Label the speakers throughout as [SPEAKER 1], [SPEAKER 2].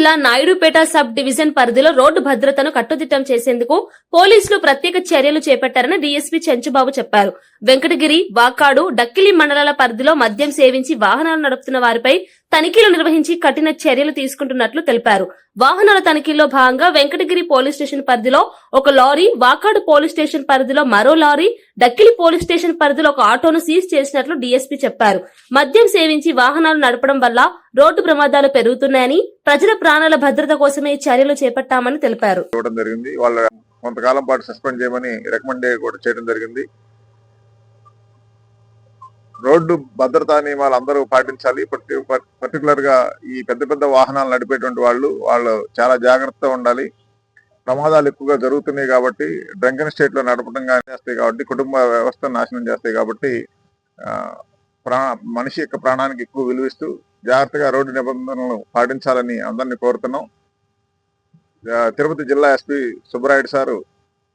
[SPEAKER 1] జిల్లా Naidupeta sub division పరిధిలో road భద్రతను కట్టుదిట్టం చేసేందుకు పోలీసులు ప్రత్యేక చర్యలు చేపట్టారని డీఎస్పీ చెంచుబాబు చెప్పారు. వెంకటగిరి వాకాడు డక్కిలి మండలాల పరిధిలో మద్యం సేవించి వాహనాలు నడుపుతున్న వారిపై తనిఖీలు నిర్వహించి కఠిన చర్యలు తీసుకుంటున్నట్లు తెలిపారు. వాహనాల తనిఖీల్లో భాగంగా వెంకటగిరి పోలీస్ స్టేషన్ పరిధిలో ఒక లారీ వాకాడు పోలీస్ స్టేషన్ పరిధిలో మరో లారీ డక్కిలి పోలీస్ స్టేషన్ పరిధిలో ఒక ఆటోను సీజ్ చేసినట్లు డీఎస్పీ చెప్పారు. మద్యం సేవించి వాహనాలు నడపడం వల్ల రోడ్డు ప్రమాదాలు పెరుగుతున్నాయని ప్రజల ప్రాణాల భద్రత కోసమే చర్యలు చేపట్టామని తెలిపారు.
[SPEAKER 2] ఇవ్వడం జరిగింది. వాళ్ళ కొంతకాలం పాటు సస్పెండ్ చేయమని రికమెండ్ కూడా చేయడం జరిగింది. రోడ్డు భద్రతా నియమాలు అందరూ పాటించాలి. పర్టికులర్గా ఈ పెద్ద పెద్ద వాహనాలు నడిపేటువంటి వాళ్ళు వాళ్ళు చాలా జాగ్రత్తగా ఉండాలి. ప్రమాదాలు ఎక్కువగా జరుగుతున్నాయి కాబట్టి డ్రంకన్ స్టేట్లో నడపడం కానీ చేస్తాయి కాబట్టి కుటుంబ వ్యవస్థ నాశనం చేస్తాయి కాబట్టి మనిషి యొక్క ప్రాణానికి ఎక్కువ విలువిస్తూ జాగ్రత్తగా రోడ్డు నిబంధనలు పాటించాలని అందరినీ కోరుతున్నాం. తిరుపతి జిల్లా ఎస్పీ సుబ్బరాయుడు సారు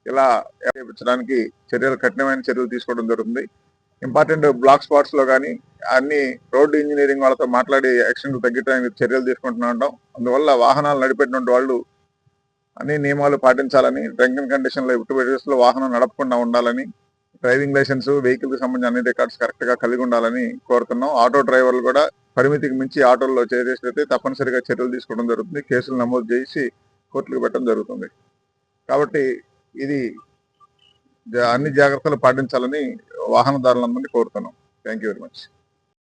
[SPEAKER 2] ఇలా చేయించడానికి చర్యలు కఠినమైన చర్యలు తీసుకోవడం జరుగుతుంది. ఇంపార్టెంట్ బ్లాక్ స్పాట్స్లో కానీ అన్ని రోడ్డు ఇంజనీరింగ్ వాళ్ళతో మాట్లాడి యాక్సిడెంట్ తగ్గించడానికి చర్యలు తీసుకుంటున్నా ఉంటాం. అందువల్ల వాహనాలు నడిపేటువంటి వాళ్ళు అన్ని నియమాలు పాటించాలని డ్రింకింగ్ కండిషన్లో వాహనం నడపకుండా ఉండాలని డ్రైవింగ్ లైసెన్స్ వెహికల్కి సంబంధించిన అన్ని రికార్డ్స్ కరెక్ట్గా కలిగి ఉండాలని కోరుతున్నాం. ఆటో డ్రైవర్లు కూడా పరిమితికి మించి ఆటోల్లో చేసేసినైతే తప్పనిసరిగా చర్యలు తీసుకోవడం జరుగుతుంది. కేసులు నమోదు చేసి కోర్టులకు పెట్టడం జరుగుతుంది. కాబట్టి ఇది జా- అన్ని జాగ్రత్తలు పాటించాలని వాహనదారులందరినీ కోరుతున్నాం. Thank you very much.